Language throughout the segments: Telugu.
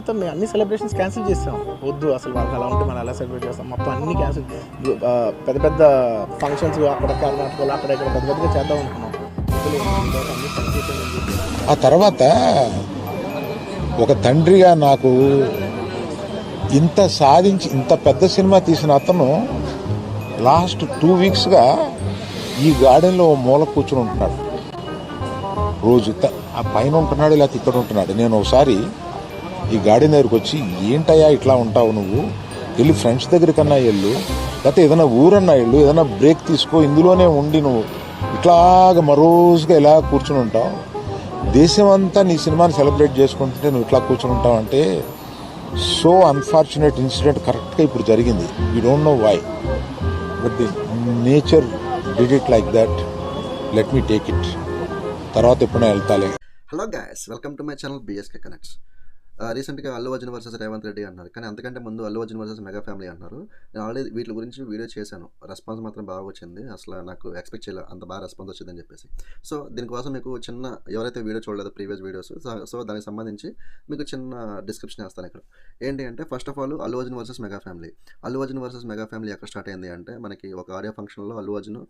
మొత్తం మేము అన్ని సెలబ్రేషన్స్ క్యాన్సిల్ చేస్తాం వద్దు అసలు వాళ్ళకి అలా ఉంటే మనం అలా సెలబ్రేట్ చేస్తాం? మొత్తం అన్ని క్యాన్సిల్ పెద్ద పెద్ద ఫంక్షన్స్ అక్కడ కర్ణాటకలో అక్కడ ఇక్కడ పెద్ద పెద్దగా చేద్దాం అనుకున్నాం. ఆ తర్వాత ఒక తండ్రిగా నాకు ఇంత సాధించి ఇంత పెద్ద సినిమా తీసిన అతను లాస్ట్ టూ వీక్స్గా ఈ గార్డెన్లో మూల కూర్చుని ఉంటున్నాడు. రోజు ఆ పైన ఉంటున్నాడు లేకపోతే ఇక్కడ ఉంటున్నాడు. నేను ఒకసారి ఈ గార్డెన్ దగ్గరికి వచ్చి ఏంటయ్యా ఇట్లా ఉంటావు నువ్వు? వెళ్ళి ఫ్రెండ్స్ దగ్గర కన్నా వెళ్ళు. లేకపోతే ఏదైనా ఊరన్నా వెళ్ళు. ఏదైనా బ్రేక్ తీసుకో. ఇందులోనే ఉండి నువ్వు. ఇట్లాగ మరోజుగా ఇలా కూర్చుని ఉంటావు? దేశం అంతా నీ సినిమాని సెలబ్రేట్ చేసుకుంటుంటే నువ్వు ఇట్లా కూర్చుని ఉంటావు అంటే సో అన్ఫార్చునేట్ ఇన్సిడెంట్ కరెక్ట్గా ఇప్పుడు జరిగింది. You don't know why. But the nature did it like that. Let me take it. తర్వాత ఎప్పుడైనా వెళ్తాలే. Hello guys welcome to my channel BSK connects. రీసెంట్గా అల్లు అర్జున్ వర్సెస్ రేవంత్ రెడ్డి అన్నారు. కానీ అంతకంటే ముందు Allu Arjun versus mega family అన్నారు. నేను ఆల్రెడీ వీటి గురించి వీడియో చేశాను. రెస్పాన్స్ మాత్రం బాగా వచ్చింది. అసలు నాకు ఎక్స్పెక్ట్ చేయలేదు అంత బాగా రెస్పాన్స్ వచ్చిందని చెప్పేసి. సో దీనికోసం మీకు చిన్న ఎవరైతే వీడియో చూడలేదు ప్రీవియస్ వీడియోస్ సో దానికి సంబంధించి మీకు చిన్న డిస్క్రిప్షన్ వేస్తాను ఇక్కడ. ఏంటి అంటే first of all Allu Arjun versus mega family. Allu Arjun versus mega family ఎక్కడ స్టార్ట్ అయింది అంటే మనకి ఒక ఆడియో ఫంక్షన్లో అల్లు అర్జున్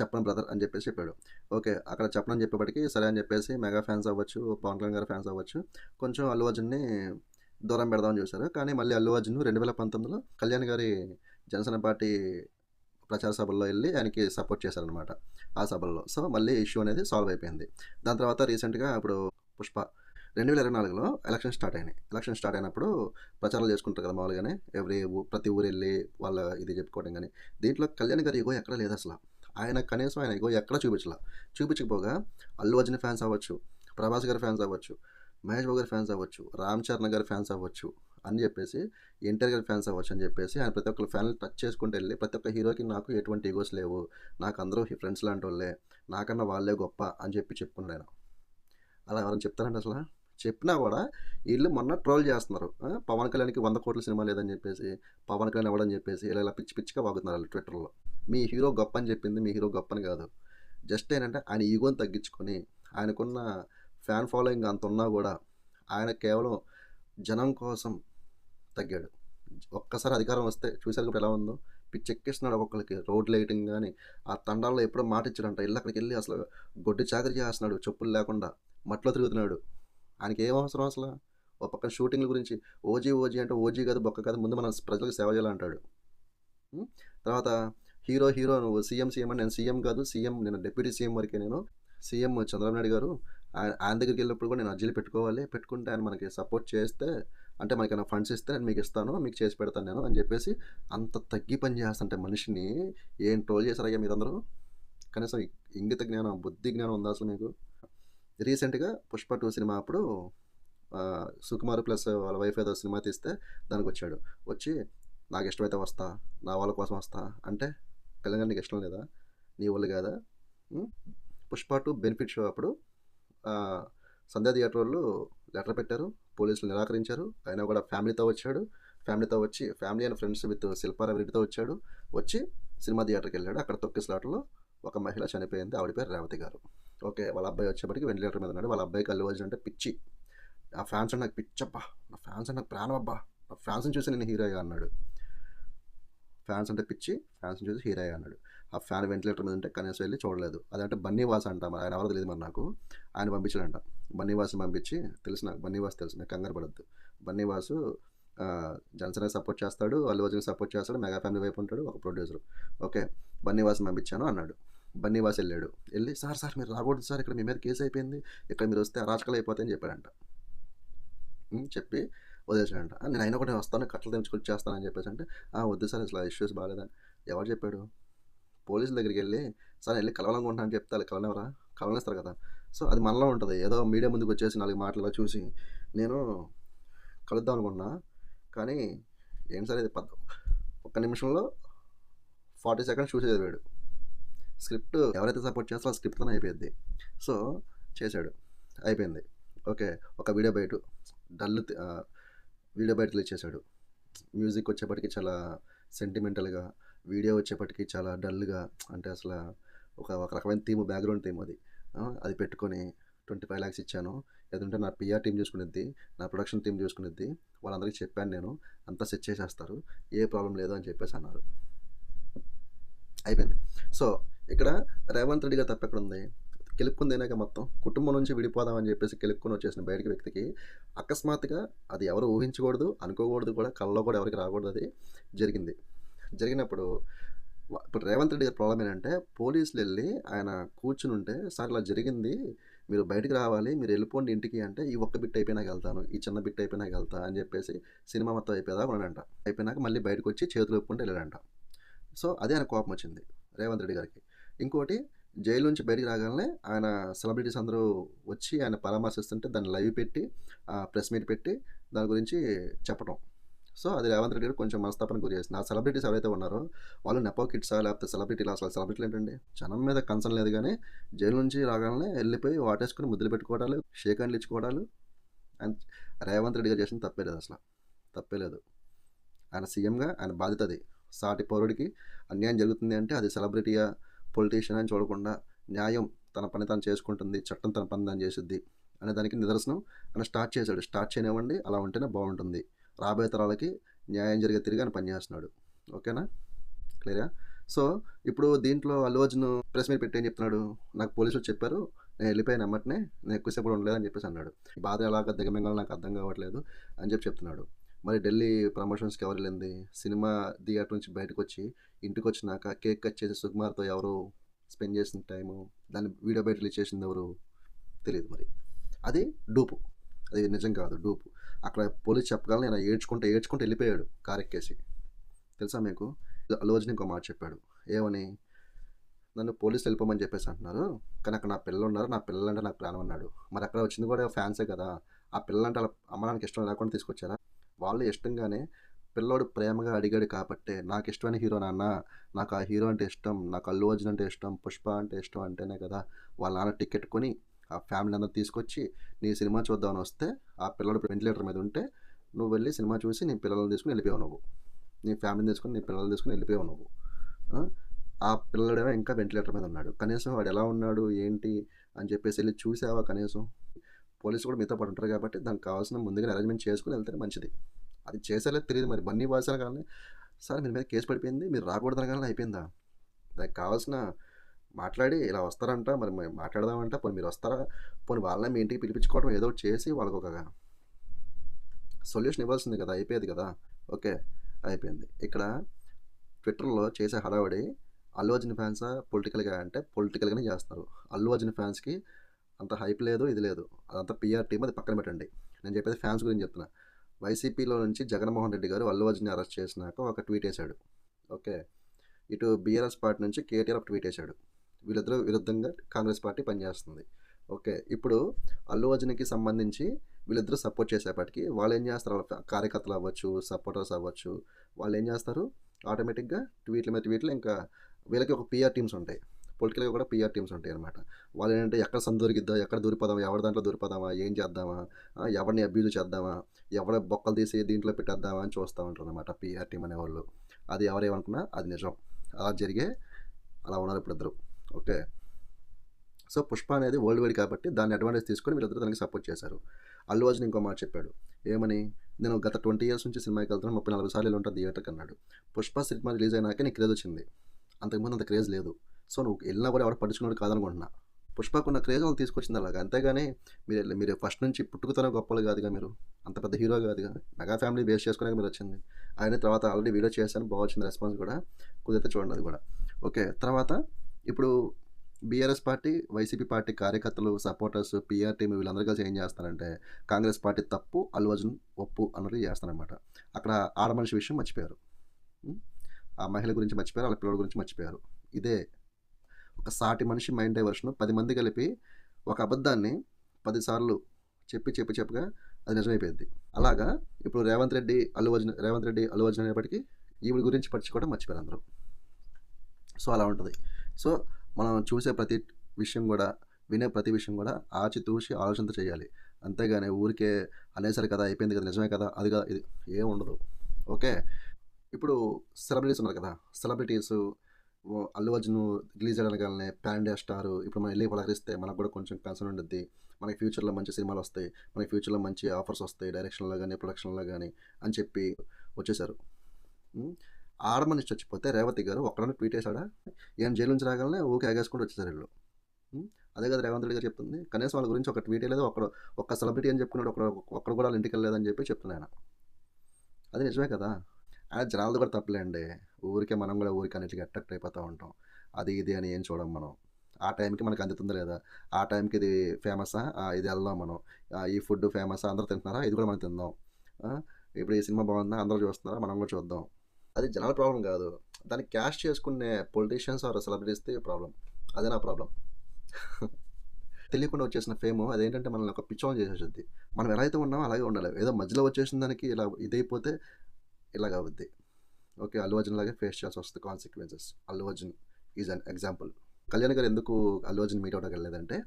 చెప్పను బ్రదర్ అని చెప్పేసి చెప్పాడు. ఓకే అక్కడ చెప్పనని చెప్పేప్పటికి సరే అని చెప్పేసి మెగా ఫ్యాన్స్ అవ్వచ్చు పవన్ కళ్యాణ్ గారి ఫ్యాన్స్ అవ్వచ్చు. కొంచెం అల్లు అర్జున్ని దూరం పెడదామని చూశారు. కానీ మళ్ళీ అల్లు అర్జున్ రెండు వేల పంతొమ్మిదిలో కళ్యాణ్ గారి జనసేన పార్టీ ప్రచార సభల్లో వెళ్ళి ఆయనకి సపోర్ట్ చేశారనమాట ఆ సభల్లో. సో మళ్ళీ ఇష్యూ అనేది సాల్వ్ అయిపోయింది. దాని తర్వాత రీసెంట్గా ఇప్పుడు పుష్ప రెండు వేల ఇరవై నాలుగులో ఎలక్షన్ స్టార్ట్ అయినాయి. ఎలక్షన్ స్టార్ట్ అయినప్పుడు ప్రచారాలు చేసుకుంటారు కదా మామూలుగానే ఎవ్రీ ఊ- ప్రతి ఊరు వెళ్ళి వాళ్ళ ఇది చెప్పుకోవడం కానీ. దీంట్లో కళ్యాణ్ గారి ఇగో ఎక్కడ లేదు అసలు. ఆయన కనీసం ఆయన ఎగో ఎక్కడ చూపించలా. చూపించకపోగా అల్లు అర్జున్ ఫ్యాన్స్ అవ్వచ్చు ప్రభాస్ గారి ఫ్యాన్స్ అవ్వచ్చు మహేష్ బాబు గారి ఫ్యాన్స్ అవ్వచ్చు రామ్ చరణ్ గారి ఫ్యాన్స్ అవ్వచ్చు అని చెప్పేసి ఎన్టీఆర్ గారి ఫ్యాన్స్ అవ్వచ్చు అని చెప్పేసి ఆయన ప్రతి ఒక్కరు ఫ్యాన్ టచ్ చేసుకుంటూ వెళ్ళి ప్రతి ఒక్క హీరోకి నాకు ఎటువంటి ఈగోస్ లేవు నాకు అందరూ ఫ్రెండ్స్ లాంటి వాళ్ళే నాకన్నా వాళ్ళే గొప్ప అని చెప్పి చెప్పుకున్నాడు ఆయన. అలా ఎవరైనా చెప్తారండి అసలు? చెప్పినా కూడా వీళ్ళు మొన్న ట్రోల్ చేస్తున్నారు. పవన్ కళ్యాణ్కి వంద కోట్ల సినిమా లేదని చెప్పేసి పవన్ కళ్యాణ్ అవ్వడని చెప్పేసి ఇలా ఇలా పిచ్చి పిచ్చిగా వాగుతున్నారు వాళ్ళు ట్విట్టర్లో. మీ హీరో గొప్ప అని చెప్పింది మీ హీరో గొప్ప అని కాదు. జస్ట్ ఏంటంటే ఆయన ఈగోని తగ్గించుకొని ఆయనకున్న ఫ్యాన్ ఫాలోయింగ్ అంత ఉన్నా కూడా ఆయన కేవలం జనం కోసం తగ్గాడు. ఒక్కసారి అధికారం వస్తే చూసారు ఇప్పుడు ఎలా ఉందో? పిచ్చెక్కిస్తున్నాడు ఒక్కొక్కరికి రోడ్ లైటింగ్ కానీ ఆ తండాల్లో ఎప్పుడో మాట ఇచ్చాడంట. ఇల్లు అక్కడికి వెళ్ళి అసలు గొడ్డి చాకరీ చేస్తున్నాడు. చెప్పులు లేకుండా మట్లో తిరుగుతున్నాడు. ఆయనకి ఏం అవసరం అసలు? ఒక పక్కన షూటింగ్ల గురించి ఓజీ ఓజీ అంటే ఓజీ కాదు బొక్క కాదు ముందు మనం ప్రజలకు సేవ చేయాలంటాడు. తర్వాత హీరో హీరో నువ్వు సీఎం సీఎం అని నేను సీఎం కాదు సీఎం నేను డిప్యూటీ సీఎం వరకే నేను సీఎం చంద్రబాబు నాయుడు గారు. ఆయన దగ్గరికి వెళ్ళినప్పుడు కూడా నేను అర్జీలు పెట్టుకోవాలి. పెట్టుకుంటే ఆయన మనకి సపోర్ట్ చేస్తే అంటే మనకి ఫండ్స్ ఇస్తే నేను మీకు ఇస్తాను మీకు చేసి పెడతాను నేను అని చెప్పేసి అంత తగ్గి పని చేస్తుంటే మనిషిని ఏం ట్రోల్ చేశారయ్యా మీరందరూ? కనీసం ఇంగిత జ్ఞానం బుద్ధి జ్ఞానం ఉందా అసలు మీకు? రీసెంట్గా పుష్ప టూ సినిమా అప్పుడు సుకుమార్ ప్లస్ వాళ్ళ వైఫ్ ఏదో సినిమా తీస్తే దానికి వచ్చాడు. వచ్చి నాకు ఇష్టమైతే వస్తా నా వాళ్ళ కోసం వస్తా అంటే కళ్యాణ్ నీకు ఇష్టం లేదా? నీ వాళ్ళు కాదా? పుష్ప టూ బెనిఫిట్ షో అప్పుడు సంధ్యా థియేటర్ వాళ్ళు లెటర్ పెట్టారు పోలీసులు నిరాకరించారు. ఆయన కూడా ఫ్యామిలీతో వచ్చాడు. ఫ్యామిలీతో వచ్చి ఫ్యామిలీ అండ్ ఫ్రెండ్స్ విత్ శిల్పారెడ్డితో వచ్చాడు. వచ్చి సినిమా థియేటర్కి వెళ్ళాడు. అక్కడ తొక్కి స్లాట్లో ఒక మహిళ చనిపోయింది. ఆవిడ పేరు రేవతి గారు. ఓకే వాళ్ళ అబ్బాయి వచ్చేప్పటికి వెంటిలేటర్ మీద ఉన్నాడు. వాళ్ళ అబ్బాయికి అల్లు అర్జున్ అంటే పిచ్చి. ఆ ఫ్యాన్స్ అంటే నాకు పిచ్చబ్బా నా ఫ్యాన్స్ అంటే నాకు ప్రాణం అబ్బా. నా ఫ్యాన్స్ని చూసి నేను హీరో అన్నాడు. ఫ్యాన్స్ అంటే పిచ్చి. ఫ్యాన్స్ని చూసి హీరో అన్నాడు. ఆ ఫ్యాన్ వెంటిలేటర్ మీద ఉంటే కనీసం వెళ్ళి చూడలేదు. అదంటే బన్నీవాస్ అంట మరి ఆయన ఎవరో తెలియదు మరి నాకు. ఆయన పంపించాడంట. బన్నీవాస్ని పంపించి తెలుసు నాకు బన్నీవాస్ తెలుసు నాకు కంగారు పడద్దు. బన్నీవాసు జనసేన సపోర్ట్ చేస్తాడు అల్లు అర్జున్ సపోర్ట్ చేస్తాడు మెగా ఫ్యామిలీ వైపు ఉంటాడు ఒక ప్రొడ్యూసర్ ఓకే బన్నీవాస్ని పంపించాను అన్నాడు. బన్నీవాస్ వెళ్ళాడు. వెళ్ళి సార్ సార్ మీరు రాకూడదు సార్ ఇక్కడ మీ మీద కేసు అయిపోయింది. ఇక్కడ మీరు వస్తే అరాచకాలు అయిపోతాయని చెప్పాడంట. చెప్పి వదిలేసాడంట నేను అయినా కూడా వస్తాను కట్టలు తెంచుకొని చేస్తానని చెప్పేసి అంటే వద్దు సార్ అసలు ఇష్యూస్ బాగాలేదని ఎవరు చెప్పాడు? పోలీసుల దగ్గరికి వెళ్ళి సార్ వెళ్ళి కలవాలనుకుంటున్నా అని చెప్తారు కలవనవరా కలవనిస్తారు కదా. సో అది మనలో ఉంటుంది. ఏదో మీడియా ముందుకు వచ్చేసి నాలుగు మాటలు చూసి నేను కలుద్దాం అనుకున్నా కానీ ఏం సార్ ఇది పద్ ఒక్క నిమిషంలో ఫార్టీ సెకండ్స్ చూసి చదివాడు. స్క్రిప్ట్ ఎవరైతే సపోర్ట్ చేస్తారో ఆ స్క్రిప్ట్తోనే అయిపోయింది సో చేశాడు. అయిపోయింది. ఓకే ఒక వీడియో బయట డల్ వీడియో బయట ఇచ్చేసాడు మ్యూజిక్ వచ్చేప్పటికి చాలా సెంటిమెంటల్గా వీడియో వచ్చేప్పటికి చాలా డల్గా అంటే అసలు ఒక ఒక రకమైన థీమ్ బ్యాక్గ్రౌండ్ థీమ్ అది. అది పెట్టుకొని ట్వంటీ ఫైవ్ ల్యాక్స్ ఇచ్చాను. ఏదంటే నా పిఆర్ టీం చూసుకునేది నా ప్రొడక్షన్ టీం చూసుకునేది వాళ్ళందరికీ చెప్పాను నేను అంతా సెట్ చేసేస్తారు ఏ ప్రాబ్లం లేదు అని చెప్పేసి అన్నారు. అయిపోయింది. సో ఇక్కడ రేవంత్ రెడ్డి గారు తప్ప ఎక్కడ ఉంది కెలుక్కుందేనాక మొత్తం? కుటుంబం నుంచి విడిపోదామని చెప్పేసి కెలుక్కొని వచ్చేసిన బయటికి వ్యక్తికి అకస్మాత్తుగా అది ఎవరు ఊహించకూడదు అనుకోకూడదు కూడా కళ్ళలో కూడా ఎవరికి రాకూడదు అది జరిగింది. జరిగినప్పుడు ఇప్పుడు రేవంత్ రెడ్డి గారి ప్రాబ్లం ఏంటంటే పోలీసులు వెళ్ళి ఆయన కూర్చుని ఉంటే సార్ ఇలా జరిగింది. మీరు బయటికి రావాలి. మీరు వెళ్ళిపోండి ఇంటికి అంటే ఈ ఒక్క బిట్ అయిపోయినాక వెళ్తాను. ఈ చిన్న బిట్ అయిపోయినాక వెళ్తా అని చెప్పేసి సినిమా మొత్తం అయిపోయేదా ఉన్నాడంట. అయిపోయినాక మళ్ళీ బయటకు వచ్చి చేతులు ఒప్పుకుంటే వెళ్ళాడంట. సో అదే ఆయన కోపం వచ్చింది రేవంత్ రెడ్డి గారికి. ఇంకోటి జైలు నుంచి బయటికి రాగానే ఆయన సెలబ్రిటీస్ అందరూ వచ్చి ఆయన పరామర్శిస్తుంటే దాన్ని లైవ్ పెట్టి ప్రెస్ మీట్ పెట్టి దాని గురించి చెప్పడం సో అది రేవంత్ రెడ్డి గారు కొంచెం మనస్తాపన గురి చేసింది ఆ సెలబ్రిటీస్ ఎవరైతే ఉన్నారో వాళ్ళు నెపో కిడ్సా లేకపోతే సెలబ్రిటీలు అసలు సెలబ్రిటీలు ఏంటండి? జనం మీద కన్సర్న్ లేదు కానీ జైలు నుంచి రాగానే వెళ్ళిపోయి వాటేసుకుని ముద్దులు పెట్టుకోవడాలు షేక్ హ్యాండ్లు ఇచ్చుకోవడాలు అండ్ రేవంత్ రెడ్డి గారు చేసిన తప్పే లేదు అసలు. తప్పే లేదు. ఆయన సీఎంగా ఆయన బాధ్యత అది. సాటి పౌరుడికి అన్యాయం జరుగుతుంది అంటే అది సెలబ్రిటీయా పొలిటీషియన్ అని చూడకుండా న్యాయం తన పని తాను చేసుకుంటుంది చట్టం తన పని తాను చేసిద్ది అనే దానికి నిదర్శనం ఆయన స్టార్ట్ చేశాడు. స్టార్ట్ చేయనివ్వండి అలా ఉంటేనే బాగుంటుంది. రాబోయే తరాలకి న్యాయం జరిగే తిరిగి ఆయన పనిచేస్తున్నాడు ఓకేనా? క్లియరా? సో ఇప్పుడు దీంట్లో అల్లు అర్జున్ ప్రెస్ మీట్ పెట్టి ఏం చెప్తున్నాడు? నాకు పోలీసులు చెప్పారు నేను వెళ్ళిపోయిన అమ్మటనే నేను ఎక్కువసేపు ఉండలేదని చెప్పేసి అన్నాడు. బాధ ఎలాగ దిగమింగాలో నాకు అర్థం కావట్లేదు అని చెప్పి చెప్తున్నాడు. మరి ఢిల్లీ ప్రమోషన్స్కి ఎవరు వెళ్ళింది? సినిమా థియేటర్ నుంచి బయటకు వచ్చి ఇంటికి వచ్చినాక కేక్ కట్ చేసి సుకుమార్తో ఎవరు స్పెండ్ చేసిన టైము దాన్ని వీడియో బయట రిలీజ్ చేసింది ఎవరు? తెలియదు మరి. అది డూపు. అది నిజం కాదు డూపు. అక్కడ పోలీస్ చెప్పగానే నేను ఏడ్చుకుంటూ ఏడ్చుకుంటూ వెళ్ళిపోయాడు కారెక్కేసి. తెలుసా మీకు? అలోజన్ ఇంకో మాట చెప్పాడు. ఏమని? నన్ను పోలీసులు వెళ్ళిపోమని చెప్పేసి అంటున్నారు. కానీ అక్కడ నా పిల్లలు ఉన్నారు. నా పిల్లలంటే నాకు ప్రాణం అన్నాడు. మరి అక్కడ వచ్చింది కూడా ఫ్యాన్సే కదా. ఆ పిల్లలంటే వాళ్ళ అమ్మడానికి ఇష్టం లేకుండా తీసుకొచ్చారా? వాళ్ళు ఇష్టంగానే పిల్లోడు ప్రేమగా అడిగాడు కాబట్టే నాకు ఇష్టమైన హీరో నాన్న నాకు ఆ హీరో అంటే ఇష్టం నాకు అల్లు అర్జున్ అంటే ఇష్టం పుష్ప అంటే ఇష్టం అంటేనే కదా. వాళ్ళ నాన్న టికెట్ కొని ఆ ఫ్యామిలీ అందరూ తీసుకొచ్చి నీ సినిమా చూద్దామని వస్తే ఆ పిల్లడు వెంటిలేటర్ మీద ఉంటే నువ్వు వెళ్ళి సినిమా చూసి నీ పిల్లల్ని తీసుకుని వెళ్ళిపోయావు నువ్వు. నీ ఫ్యామిలీని తీసుకుని నీ పిల్లల్ని తీసుకుని వెళ్ళిపోయావు నువ్వు. ఆ? పిల్లడేమో ఇంకా వెంటిలేటర్ మీద ఉన్నాడు. కనీసం వాడు ఎలా ఉన్నాడు? ఏంటి? అని చెప్పేసి వెళ్ళి చూసావా కనీసం? పోలీసులు కూడా మీతో పాటు ఉంటారు కాబట్టి దానికి కావాల్సిన ముందుగా అరేంజ్మెంట్ చేసుకుని వెళ్తే మంచిది. అది చేసేలా తెలియదు మరి. బన్నీ వాసాలు కానీ సార్ మీ మీద కేసు పడిపోయింది. మీరు రాకూడదని కానీ అయిపోయిందా? దానికి కావాల్సిన మాట్లాడి ఇలా వస్తారంట మరి మేము మాట్లాడదామంట పోనీ మీరు వస్తారా? పోనీ వాళ్ళని మీ ఇంటికి పిలిపించుకోవడం ఏదో చేసి వాళ్ళకు ఒక సొల్యూషన్ ఇవ్వాల్సింది కదా అయిపోయేది కదా. ఓకే అయిపోయింది. ఇక్కడ ట్విట్టర్లో చేసే హడావడి అల్లు అర్జున్ ఫ్యాన్సా పొలిటికల్గా అంటే పొలిటికల్గానే చేస్తారు అల్లు అర్జున్ ఫ్యాన్స్కి అంత హైప్ లేదు ఇది లేదు. అదంతా పిఆర్ టీమ్ అది పక్కన పెట్టండి. నేను చెప్పేది ఫ్యాన్స్ గురించి చెప్తున్నా. వైసీపీలో నుంచి జగన్మోహన్ రెడ్డి గారు అల్లు అర్జున్ అరెస్ట్ చేసినాక ఒక ట్వీట్ వేశాడు. ఓకే ఇటు బీఆర్ఎస్ పార్టీ నుంచి కేటీఆర్ ఒక ట్వీట్ వేశాడు. వీళ్ళిద్దరూ విరుద్ధంగా కాంగ్రెస్ పార్టీ పనిచేస్తుంది. ఓకే ఇప్పుడు అల్లు అర్జున్కి సంబంధించి వీళ్ళిద్దరూ సపోర్ట్ చేసేపటికి వాళ్ళు ఏం చేస్తారు? వాళ్ళ కార్యకర్తలు అవ్వచ్చు సపోర్టర్స్ అవ్వచ్చు వాళ్ళు ఏం చేస్తారు? ఆటోమేటిక్గా ట్వీట్ల మీద ట్వీట్లు ఇంకా వీళ్ళకి ఒక పిఆర్ టీమ్స్ ఉంటాయి. పొలిటికల్గా కూడా పిఆర్ టీమ్స్ ఉంటాయి అనమాట వాళ్ళు ఏంటంటే ఎక్కడ సందు ఎక్కడ దూరిపోదామా ఎవరి దాంట్లో దూరిపోదామా ఏం చేద్దామా ఎవరిని అబ్యూజ్ చేద్దామా ఎవరి బొక్కలు తీసి దీంట్లో పెట్టేద్దామా అని చూస్తూ ఉంటారు అనమాట పిఆర్ టీం అనేవాళ్ళు. అది ఎవరేమనుకున్నా అది నిజం. అలా జరిగే అలా ఉన్నారు ఇప్పుడు ఇద్దరు. ఓకే. సో పుష్ప అనేది వరల్డ్ వైడ్ కాబట్టి దాన్ని అడ్వాంటేజ్ తీసుకొని వీళ్ళందరూ దానికి సపోర్ట్ చేశారు. అల్లు అర్జున్ ఇంకో మాట చెప్పాడు. ఏమని? నేను గత ట్వంటీ ఇయర్స్ నుంచి సినిమాకి వెళ్తున్నాను ముప్పై నలభై సార్లు ఉంటుంది థియేటర్కి అన్నాడు పుష్ప సినిమా రిలీజ్ అయినాక నీకు క్రేజ్ వచ్చింది. అంతకుముందు అంత క్రేజ్ లేదు. సో నువ్వు వెళ్ళినా కూడా ఎవరు పట్టించుకున్నాడు కాదనుకుంటున్నా. పుష్పకున్న క్రేజ్ వాళ్ళు తీసుకొచ్చింది అలాగా? అంతేగాని మీరు మీరు ఫస్ట్ నుంచి పుట్టుకుతనే గొప్పలు కాదుగా మీరు. అంత పెద్ద హీరో కాదుగా. మెగా ఫ్యామిలీ బేస్ చేసుకునే మీరు వచ్చింది. ఆయన తర్వాత ఆల్రెడీ వీడియో చేశాను బాగా వచ్చింది రెస్పాన్స్ కూడా. కుదిరితే చూడండి అది కూడా. ఓకే తర్వాత ఇప్పుడు బీఆర్ఎస్ పార్టీ వైసీపీ పార్టీ కార్యకర్తలు సపోర్టర్స్ పిఆర్ టీం వీళ్ళందరూ కలిసి ఏం చేస్తారంటే కాంగ్రెస్ పార్టీ తప్పు అల్లు అర్జున్ ఒప్పు అన్నది చేస్తారనమాట అక్కడ ఆడ మనిషి విషయం మర్చిపోయారు. ఆ మహిళ గురించి మర్చిపోయారు వాళ్ళ పిల్లల గురించి మర్చిపోయారు. ఇదే ఒక సాటి మనిషి మైండ్ డైవర్షన్ పది మంది కలిపి ఒక అబద్ధాన్ని పదిసార్లు చెప్పి చెప్పి చెప్పగా అది నిజమైపోయింది. అలాగా ఇప్పుడు రేవంత్ రెడ్డి అల్లు అర్జున్ రేవంత్ రెడ్డి అల్లు అర్జున్ అనేప్పటికీ ఈవిడ గురించి పట్టించుకోవడం మర్చిపోయారు అందరూ. సో అలా ఉంటుంది. సో మనం చూసే ప్రతి విషయం కూడా వినే ప్రతి విషయం కూడా ఆచితూచి ఆలోచనతో చేయాలి. అంతేగాని ఊరికే అనేసరి కదా అయిపోయింది కదా నిజమే కదా అది కదా ఇది ఏం ఉండదు. ఓకే? ఇప్పుడు సెలబ్రిటీస్ ఉన్నారు కదా సెలబ్రిటీస్ అల్లు అర్జున్ రిలీజ్ చేయడానికి ప్యాండియా ఇండియా స్టార్ ఇప్పుడు మనం వెళ్ళి పలకరిస్తే మనకు కూడా కొంచెం కన్సర్న్ ఉంటుంది మనకి ఫ్యూచర్లో మంచి సినిమాలు వస్తాయి మనకి ఫ్యూచర్లో మంచి ఆఫర్స్ వస్తాయి డైరెక్షన్లో కానీ ప్రొడక్షన్లో కానీ అని చెప్పి వచ్చేసారు. ఉం? ఆడ మనిషి చచ్చిపోతే రేవతి గారు ఒక్కడనే ట్వీట్ వేసాడా ఏం జైలు నుంచి రాగానే ఊకే ఎగేసుకుంటూ వచ్చేసారు వీళ్ళు. అదే కదా రేవంత్ రెడ్డి గారు చెప్తుంది. కనీసం వాళ్ళ గురించి ఒక ట్వీట్ లేదు. ఒక్కడ ఒక్క సెలబ్రిటీ అని చెప్పుకున్నాడు. ఒక్కడ ఒక్కడు కూడా వాళ్ళ ఇంటికి వెళ్ళలేదని చెప్పి చెప్తున్నాను అది నిజమే కదా? ఆయన జనాలది కూడా తప్పలేండి. ఊరికే మనం కూడా ఊరికి అన్నిటికీ అట్రాక్ట్ అయిపోతూ ఉంటాం. అది ఇది అని ఏం చూడం మనం. ఆ టైంకి మనకు అందుతుంది లేదా? ఆ టైంకి ఇది ఫేమసా? ఇది వెళ్దాం మనం. ఈ ఫుడ్ ఫేమసా? అందరూ తింటున్నారా? ఇది కూడా మనం తిందాం. ఇప్పుడు ఈ సినిమా బాగుందా? అందరూ చూస్తున్నారా? మనం కూడా చూద్దాం. అది జనాల ప్రాబ్లం కాదు. దాన్ని క్యాష్ చేసుకునే పొలిటీషియన్స్ ఆర్ సెలబ్రిటీస్ది ప్రాబ్లం. అదే నా ప్రాబ్లం. తెలియకుండా వచ్చేసిన ఫేమ్ అదేంటంటే మనల్ని ఒక పిచ్చోన్ చేసేసింది మనం ఎలా అయితే ఉన్నామో అలాగే ఉండాలి ఏదో మధ్యలో వచ్చేసిన దానికి ఇలా ఇదైపోతే ఇలాగ అవుద్ది. ఓకే అల్లు అర్జున్ లాగే ఫేస్ చేయాల్సి వస్తుంది consequences Allu Arjun is an example Kalyan గారు ఎందుకు అల్లు అర్జున్ మీట్ అవ్వడానికి వెళ్ళలేదంటే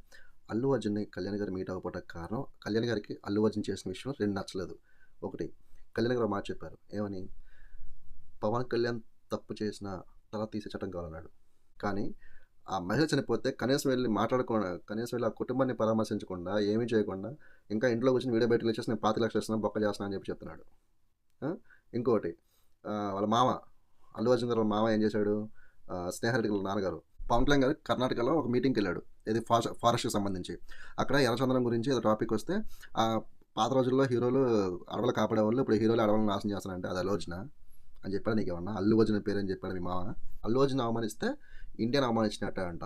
అల్లు అర్జున్ని కళ్యాణ్ గారు మీట్ అవ్వకపోవడానికి కారణం కళ్యాణ్ గారికి అల్లు అర్జున్ చేసిన విషయం రెండు నచ్చలేదు. ఒకటి కళ్యాణ్ గారు మాట చెప్పారు. ఏమని? పవన్ కళ్యాణ్ తప్పు చేసిన తల తీసే చట్టం కావాలన్నాడు. కానీ ఆ మహిళ చనిపోతే కనీసం వెళ్ళి మాట్లాడకుండా కనీసం వెళ్ళి ఆ కుటుంబాన్ని పరామర్శించకుండా ఏమీ చేయకుండా ఇంకా ఇంట్లో వచ్చిన వీడియో బయటకు వచ్చేసి నేను పాతి లక్షలు ఇస్తున్నాను బొక్క చేస్తున్నాను అని చెప్పి చెప్తున్నాడు. ఇంకోటి వాళ్ళ మామ అల్లు అర్జున్ గారు వాళ్ళ మామ ఏం చేశాడు? ఆ, స్నేహారెడ్డి గారి నాన్నగారు పవన్ కళ్యాణ్ గారు కర్ణాటకలో ఒక మీటింగ్కి వెళ్ళాడు. ఇది ఫారెస్ట్ ఫారెస్ట్కి సంబంధించి. అక్కడ ఎర్రచందనం గురించి ఏదో టాపిక్ వస్తే పాత రోజుల్లో హీరోలు అడవులు కాపాడేవాళ్ళు ఇప్పుడు హీరోలు అడవులను నాశనం చేస్తారంటే అది అల్లు అని చెప్పాడు నీకు ఏమన్నా? అల్లు అర్జున్ పేరు అని చెప్పాడు మీ మామ అల్లు అర్జున్ అవమానిస్తే ఇండియాని అవమానించినట్ట అంట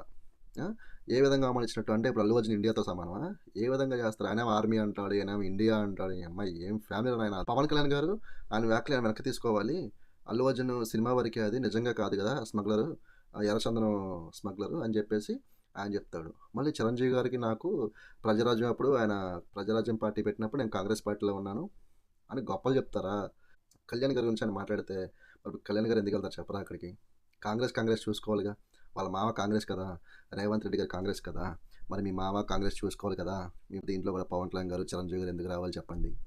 ఏ విధంగా అవమానించినట్టు అంటే ఇప్పుడు అల్లు అర్జున్ ఇండియాతో సమానమా? ఏ విధంగా చేస్తారు? ఆయన ఆర్మీ అంటాడు ఆయన ఇండియా అంటాడు ఈ అమ్మాయి ఏం ఫ్యామిలీ ఆయన? పవన్ కళ్యాణ్ గారు ఆయన వ్యాఖ్యలు ఆయన వెనక్కి తీసుకోవాలి. అల్లు అర్జున్ సినిమా వరకే అది నిజంగా కాదు కదా స్మగ్లరు ఎర్రచందనం స్మగ్లరు అని చెప్పేసి ఆయన చెప్తాడు. మళ్ళీ చిరంజీవి గారికి నాకు ప్రజారాజ్యం అప్పుడు ఆయన ప్రజారాజ్యం పార్టీ పెట్టినప్పుడు నేను కాంగ్రెస్ పార్టీలో ఉన్నాను అని గొప్పలు చెప్తారా? కళ్యాణ్ గారి గురించి ఆయన మాట్లాడితే మరి కళ్యాణ్ గారు ఎందుకు వెళ్తారు చెప్పరా అక్కడికి? కాంగ్రెస్ కాంగ్రెస్ చూసుకోవాలిగా. వాళ్ళ మామ కాంగ్రెస్ కదా. రేవంత్ రెడ్డి గారు కాంగ్రెస్ కదా. మరి మీ మామ కాంగ్రెస్ చూసుకోవాలి కదా. మీ దీంట్లో కూడా పవన్ కళ్యాణ్ గారు చిరంజీవి గారు ఎందుకు రావాలి చెప్పండి.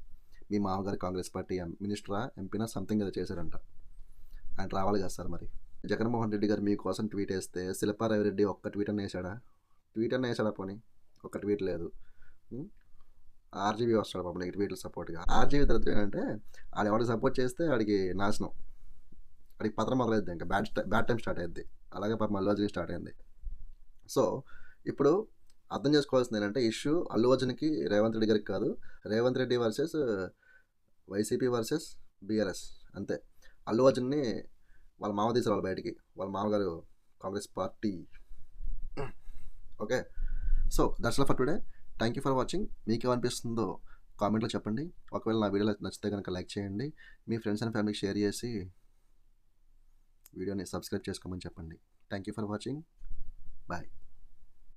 మీ మామగారు కాంగ్రెస్ పార్టీ ఎం- మినిస్టరా ఎంపీనా సంథింగ్ ఏదో చేశారంట. ఆయన రావాలి కదా సార్ మరి. జగన్మోహన్ రెడ్డి గారు మీకోసం ట్వీట్ వేస్తే శిల్పారావిరెడ్డి ఒక్క ట్వీట్ అన్న వేసాడా ట్వీట్ అన్న వేసాడా పోనీ? ఒక్క ట్వీట్ లేదు. ఆర్జీబీ వస్తాడు పాపం నీకు ట్వీట్లు సపోర్ట్గా. ఆర్జీబీ తర్వాత ఏంటంటే ఆడు ఎవరికి సపోర్ట్ చేస్తే ఆడికి నాశనం. వాడికి పత్రం మొదలైద్ది ఇంకా. బ్యాడ్ బ్యాడ్ టైం స్టార్ట్ అయ్యింది అలాగే పాపం అల్లు అర్జున్ స్టార్ట్ అయింది సో ఇప్పుడు అర్థం చేసుకోవాల్సింది ఏంటంటే ఇష్యూ అల్లు అర్జున్కి రేవంత్ రెడ్డి గారికి కాదు. Revanth Reddy versus YCP versus BRS. అంతే. అల్లు అర్జున్ని వాళ్ళ మామ తీసుకురావాలి బయటికి. వాళ్ళ మామగారు Congress party. Okay? So that's for today. Thank you for watching. మీకు ఏమనిపిస్తుందో కామెంట్లో చెప్పండి. ఒకవేళ నా వీడియో నచ్చితే కనుక లైక్ చేయండి. మీ ఫ్రెండ్స్ అండ్ ఫ్యామిలీకి షేర్ చేసి వీడియోని సబ్స్క్రైబ్ చేసుకోమని చెప్పండి. Thank you for watching. Bye.